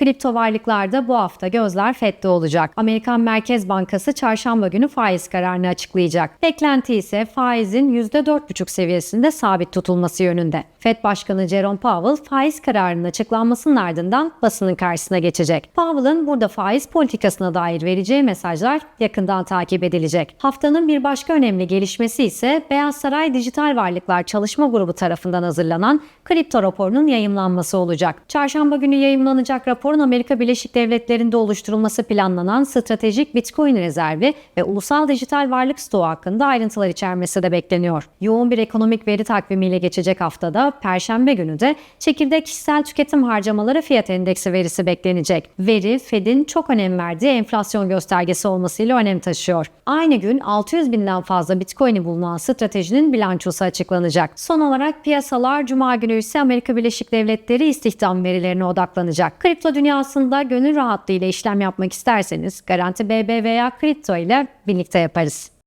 Kripto varlıklarda bu hafta gözler FED'de olacak. Amerikan Merkez Bankası çarşamba günü faiz kararını açıklayacak. Beklenti ise faizin %4,5 seviyesinde sabit tutulması yönünde. FED Başkanı Jerome Powell faiz kararının açıklanmasının ardından basının karşısına geçecek. Powell'ın burada faiz politikasına dair vereceği mesajlar yakından takip edilecek. Haftanın bir başka önemli gelişmesi ise Beyaz Saray Dijital Varlıklar Çalışma Grubu tarafından hazırlanan kripto raporunun yayımlanması olacak. Çarşamba günü yayımlanacak raporun Amerika Birleşik Devletleri'nde oluşturulması planlanan stratejik Bitcoin rezervi ve ulusal dijital varlık stoğu hakkında ayrıntılar içermesi de bekleniyor. Yoğun bir ekonomik veri takvimiyle geçecek haftada Perşembe günü de çekirdek kişisel tüketim harcamaları fiyat endeksi verisi beklenecek. Veri Fed'in çok önem verdiği enflasyon göstergesi olmasıyla önem taşıyor. Aynı gün 600 binden fazla Bitcoin'i bulunan stratejinin bilançosu açıklanacak. Son olarak piyasalar Cuma günü ise Amerika Birleşik Devletleri istihdam verilerine odaklanacak. Kripto dünyasında gönül rahatlığıyla işlem yapmak isterseniz Garanti BB veya kripto ile birlikte yaparız.